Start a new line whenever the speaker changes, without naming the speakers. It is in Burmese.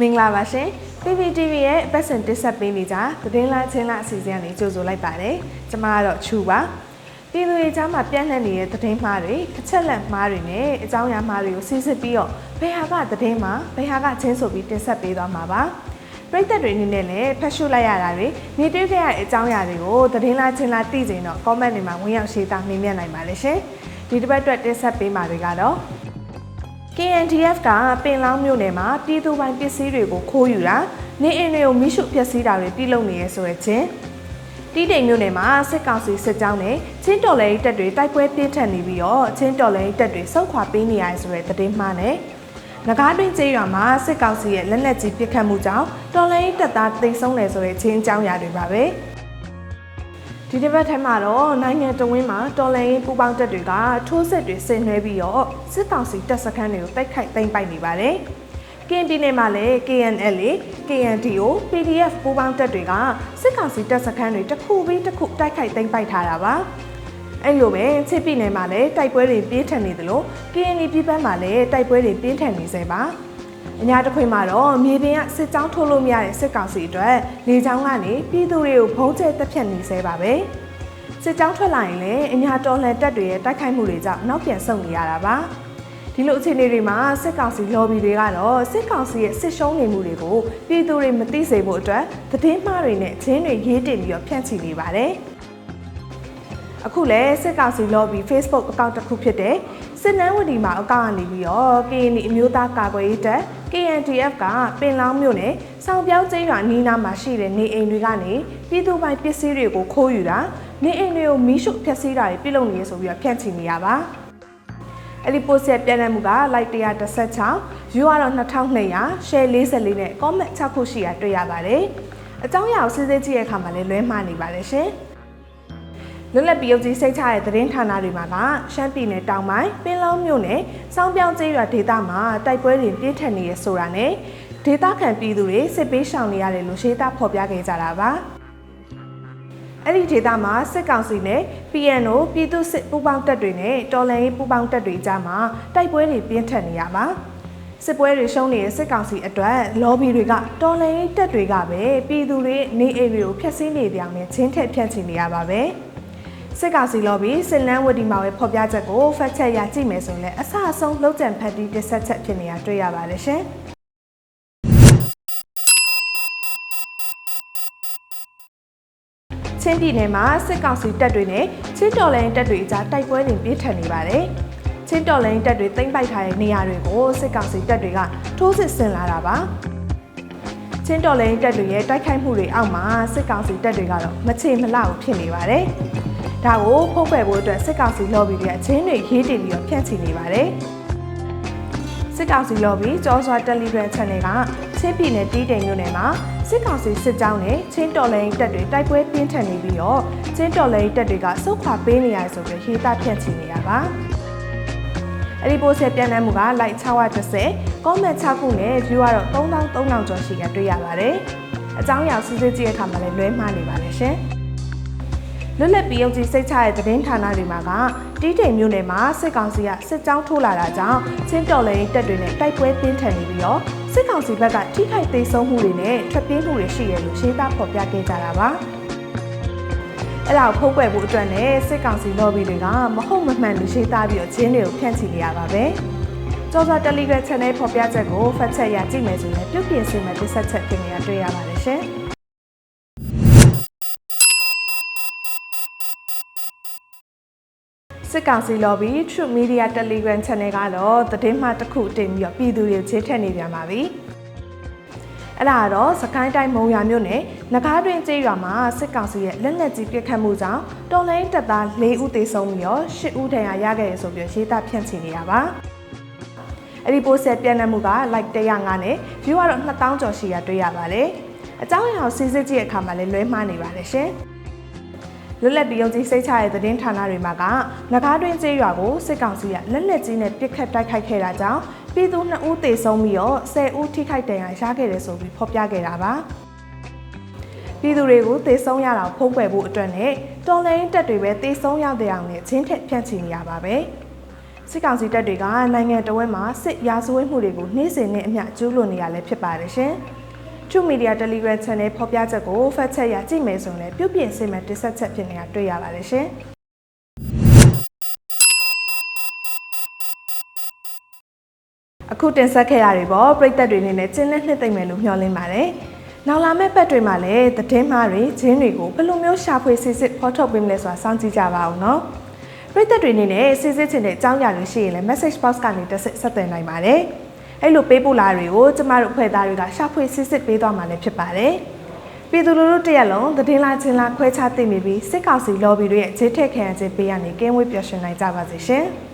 မင်္ဂလာပါရှင် PPTV ရဲ့ပတ်စံတက်ဆက်ပေးနေကြသတင်းလားချင်းလားအစီအစဉ်ကနေကြိုဆိုလိုက်ပါတယ်ကျမကတော့ချူပါပြည်သူတွေကြားမှာပြန့်နှံ့နေတဲ့သတင်းမှားတွေအချက်လက်မှားတွေနဲ့အကြောင်းအရာမှားတွေကိုစစ်စစ်ပြီးတော့ဘယ်ဟာကသတင်းမှာဘယ်ဟာကချင်းဆိုပြီးတင်ဆက်ပေးသွားမှာပါပရိသတ်တွေအနေနဲ့လည်းဖတ်ရှုလိုက်ရတာတွေမြင်တွေ့ခဲ့ရတဲ့အကြောင်းအရာတွေကိုသတင်းလားချင်းလားသိကြတော့ comment တွေမှာဝင်ရောက်ရှင်းတာမြင်မြတ်နိုင်ပါလေရှင်ဒီတစ်ပတ်အတွက်တင်ဆက်ပေးမှာတွေကတော့ KNDF ကပင်လောင်းမြို့နယ်မှာပြည်သူပိုင်ပစ္စည်းတွေကိုခိုးယူတာနေအိမ်တွေကိုမိရှုဖျက်ဆီးတာတွေပြုလုပ်နေရဲဆိုတဲ့ချင်းတီးတိမ်မြို့နယ်မှာစစ်ကောင်စီစစ်ကြောင်းနဲ့ချင်းတော်လဲတပ်တွေတိုက်ပွဲပြင်းထန်နေပြီးတော့ချင်းတော်လဲတပ်တွေဆုတ်ခွာပေးနေရဆိုတဲ့သတင်းမှားနဲ့ငကားတွင်ကျေးရွာမှာစစ်ကောင်စီရဲ့လက်နက်ကြီးပစ်ခတ်မှုကြောင့်တော်လဲတပ်သားတိတ်ဆုံးတယ်ဆိုတဲ့ချင်းအကြောင်းအရာတွေပါပဲ ဒီတစ်ပတ်ထဲမှာတော့နိုင်ငံတော်ဝင်မှာတော်လှန်ရေးပူးပေါင်းတပ်တွေကထိုးစစ်တွေဆင်နွှဲပြီးတော့စစ်ကောင်စီတပ်စခန်းတွေကိုတိုက်ခိုက်သိမ်းပိုက်နေပါတယ်။ကရင်ပြည်နယ်မှာလည်း KNL, KNDO, PDF ပူးပေါင်းတပ်တွေကစစ်ကောင်စီတပ်စခန်းတွေတစ်ခုပြီးတစ်ခုတိုက်ခိုက်သိမ်းပိုက်ထားတာပါ။အဲ့လိုပဲချစ်ပြည်နယ်မှာလည်းတိုက်ပွဲတွေပြင်းထန်နေသလို KNL ပြည်ပန်းမှာလည်းတိုက်ပွဲတွေပြင်းထန်နေစေပါ။ အညာတစ်ခွေမှာတော့မြေပြင်ကစစ်ကြောင်းထိုးလို့မရတဲ့စစ်ကောင်စီအတွက်လေကြောင်းကနေပြည်သူတွေကိုဖုံးကျဲတပ်ဖြတ်နေစေပါပဲ။စစ်ကြောင်းထွက်လာရင်လည်းအညာတော်လှန်တပ်တွေရဲ့တိုက်ခိုက်မှုတွေကြောင့်နောက်ပြန်ဆုတ်နေရတာပါ။ဒီလိုအခြေအနေတွေမှာစစ်ကောင်စီ lobby တွေကတော့စစ်ကောင်စီရဲ့စစ်ရှုံးနေမှုတွေကိုပြည်သူတွေမသိစေဖို့အတွက်သတင်းမှားတွေနဲ့ချင်းတွေရေးတင်ပြီးတော့ဖြန့်ချီနေပါတယ်။အခုလည်းစစ်ကောင်စီ lobby Facebook အကောင့်တစ်ခုဖြစ်တဲ့ စစ်နန်းဝတီမှာအကောင့်ကနေပြီးတော့ KNI အမျိုးသားကာကွယ်ရေးတပ် KNDF ကပင်လောင်းမြို့နယ်စောင်ပြောင်းကျင်းရွာနီးနားမှာရှိတဲ့နေအိမ်တွေကနေပြည်သူပိုင်ပစ္စည်းတွေကိုခိုးယူတာနေအိမ်တွေကိုမီးရှို့ဖျက်ဆီးတာတွေပြုလုပ်နေရဆိုပြီးတော့ဖြန့်ချီနေရပါအဲ့ဒီ post ရဲ့ပြန်လည်မှုက like 116 view ကတော့2200 share 44နဲ့ comment 6ခုရှိတာတွေ့ရပါတယ်အကြောင်းအရာကိုစစ်စစ်ကြည့်ရတဲ့အခါမှာလည်းလွဲမှားနေပါတယ်ရှင် လွတ်လပ်ပြည်ုပ်ကြီးစိတ်ချတဲ့သတင်းဌာနတွေမှာကရှမ်းပြည်နယ်တောင်ပိုင်းပင်လောင်းမြို့နယ်စောင်းပြောင်းကျေးရွာဒေသမှာတိုက်ပွဲတွေပြင်းထန်နေရဆိုတာနဲ့ဒေသခံပြည်သူတွေစစ်ပေးရှောင်နေရတယ်လို့ရှင်းသားဖော်ပြခဲ့ကြတာပါအဲ့ဒီဒေသမှာစစ်ကောင်စီနဲ့ PNO ပြည်သူစစ်ပူးပေါင်းတပ်တွေနဲ့တော်လှန်ရေးပူးပေါင်းတပ်တွေကြားမှာတိုက်ပွဲတွေပြင်းထန်နေရပါစစ်ပွဲတွေရှုံးနေတဲ့စစ်ကောင်စီအတွက် lobby တွေကတော်လှန်ရေးတပ်တွေကပဲပြည်သူတွေနေအိမ်တွေကိုဖျက်ဆီးနေတဲ့အမြင်ချင်းထက်ဖြန့်ချီနေရပါပဲ။ စစ်ကောင်စီ lobby စစ်လန်းဝတီမှာပဲဖော်ပြချက်ကိုဖတ်ချက်ရကြည့်မယ်ဆိုရင်လည်းအဆအဆုံးလုံးကျန်ဖတ်ပြီးတစ်ဆက်ချက်ဖြစ်နေတာတွေ့ရပါတယ်ရှင်။ချင်းပြည်နယ်မှာစစ်ကောင်စီတပ်တွေနဲ့ချင်းတော်လိုင်းတပ်တွေအကြားတိုက်ပွဲတွေပြင်းထန်နေပါတယ်။ချင်းတော်လိုင်းတပ်တွေသိမ်းပိုက်ထားတဲ့နေရာတွေကိုစစ်ကောင်စီတပ်တွေကထိုးစစ်ဆင်လာတာပါ။ချင်းတော်လိုင်းတပ်တွေရဲ့တိုက်ခိုက်မှုတွေအောက်မှာစစ်ကောင်စီတပ်တွေကတော့မချေမလှဘူးဖြစ်နေပါတယ်။ ဒါကိုဖုတ်ပယ်ဖို့အတွက်စစ်ကောင်စီ lobby တွေကအချင်းတွေရေးတင်ပြီးတော့ဖြန့်ချီနေပါတယ်။စစ်ကောင်စီ lobby ကြောစွာ Telegram Channel ကချင်းပြည်နယ်တီးတိမ်မြို့နယ်မှာစစ်ကောင်စီစစ်ကြောင်းနဲ့ချင်းတော်လိုင်းတပ်တွေတိုက်ပွဲပြင်းထန်နေပြီးတော့ချင်းတော်လိုင်းတပ်တွေကစုခွာပေးနေရဆိုပြီးဟေတာဖြန့်ချီနေရပါအဲ့ဒီပို့ဆက်ပြန်တဲ့မှုက like 610 comment 6ခုနဲ့ view ကတော့3300ကျော်ရှိရတွေ့ရပါတယ်အကြောင်းအရာစစ်စစ်ကြည့်ရတဲ့အခါမှာလည်းလွဲမှားနေပါတယ်ရှင် လွတ်လပ်ပြီးရုပ်ကြီးစိတ်ချတဲ့သတင်းဌာနတွေမှာကတီးတိမ်မြို့နယ်မှာစစ်ကောင်စီကစစ်ကြောင်းထိုးလာတာကြောင့်ချင်းတော်လိုင်းတပ်တွေနဲ့တိုက်ပွဲပြင်းထန်နေပြီးတော့စစ်ကောင်စီဘက်ကထိခိုက်သေးဆုံးမှုတွေနဲ့ထွက်ပြေးမှုတွေရှိရလို့ရှင်းသားဖော်ပြခဲ့ကြတာပါအဲ့ဒါကိုဖုံးကွယ်ဖို့အတွက်နဲ့စစ်ကောင်စီ lobby တွေကမဟုတ်မမှန်လူရှိသားပြီးတော့ချင်းတွေကိုဖြန့်ချီနေရပါပဲကြော်စာ Telegram Channel ဖော်ပြချက်ကိုဖတ်ချက်ရကြည့်မယ်ဆိုရင်ပြုတ်ပြင်စင်မဲ့တစ်ဆက်ချက်ဖြစ်နေတာတွေ့ရပါတယ်ရှင် စစ်ကောင်စီ lobby True Media Telegram Channel ကတော့သတင်းမှတစ်ခုတင်ပြီးတော့ပြည်သူတွေချေးထက်နေပြန်ပါပြီ။အဲ့ဒါကတော့စကိုင်းတိုင်းမုံရွာမြို့နယ်ငကားတွင်ကျေးရွာမှာစစ်ကောင်စီရဲ့လက်နက်ကြီးပစ်ခတ်မှုကြောင့်တော်လိုင်းတပ်သား၄ဦးသေဆုံးပြီးတော့၈ဦးဒဏ်ရာရခဲ့ရဆိုပြီးရေးသားဖြန့်ချီနေရပါ။အဲ့ဒီပို့ဆက်ပြန်တဲ့မှုက like 105နဲ့ view ကတော့2000ကျော်ရှိရတွေ့ရပါတယ်။အကြောင်းအရာကိုစစ်စစ်ကြည့်တဲ့အခါမှာလည်းလွဲမှားနေပါတယ်ရှင်။ လွတ်လပ်ပြီးယုံကြည်စိတ်ချတဲ့သတင်းဌာနတွေမှာကငကားတွင်းကျေးရွာကိုစစ်ကောင်စီကလက်လက်ကြီးနဲ့ပစ်ခတ်တိုက်ခိုက်ခဲ့တာကြောင့်ပြည်သူ2ဦးသေဆုံးပြီးတော့10ဦးထိခိုက်ဒဏ်ရာရခဲ့တယ်ဆိုပြီးဖော်ပြခဲ့တာပါပြည်သူတွေကိုသေဆုံးရတာဖုံးကွယ်ဖို့အတွက်နဲ့တော်လိုင်းတက်တွေပဲသေဆုံးရတဲ့အောင်နဲ့ချင်းထက်ဖြန့်ချီနေရပါပဲစစ်ကောင်စီတပ်တွေကနိုင်ငံတော်ဝန်မှာစစ်ရာဇဝတ်မှုတွေကိုနှိမ့်စင်နဲ့အမျှကျူးလွန်နေရလဲဖြစ်ပါတယ်ရှင်။ True Media Telegram Channel ဖော်ပြချက်ကိုဖတ်ချက်ရကြည့်မယ်ဆိုရင်လည်းပြုတ်ပြင်းစင်မဲ့တင်ဆက်ချက်ဖြစ်နေတာတွေ့ရပါတယ်ရှင်။အခုတင်ဆက်ခဲ့ရတွေပေါ့ပြည်သက်တွေအနေနဲ့ကျင်းလက်နှစ်သိမ့်မယ်လို့မျှော်လင့်ပါတယ်။နောက်လာမယ့်ပတ်တွေမှာလည်းသတင်းမှားတွေဂျင်းတွေကိုဘယ်လိုမျိုးရှာဖွေစစ်စစ်ဖော်ထုတ်ပေးမလဲဆိုတာစောင့်ကြည့်ကြပါဦးနော်။ပြည်သက်တွေအနေနဲ့စစ်စစ်ချင်တဲ့အကြောင်းအရာတွေရှိရင်လည်း message box ကနေတက်ဆက်ဆက်သွယ်နိုင်ပါတယ်။ အဲ့လိုပေးပို့လာတွေကိုကျမတို့ဖွဲ့သားတွေကရှာဖွေစစ်စစ်ပေးသွားမှာလည်းဖြစ်ပါတယ်။ပြည်သူလူထုတရက်လုံးသတင်းလာချင်းလာခွဲခြားသိမိပြီးစစ်ကောင်စီ lobby တွေရဲ့ခြေထက်ခံရခြင်းပေးရနေကင်းဝေးပျော်ရွှင်နိုင်ကြပါစေရှင်။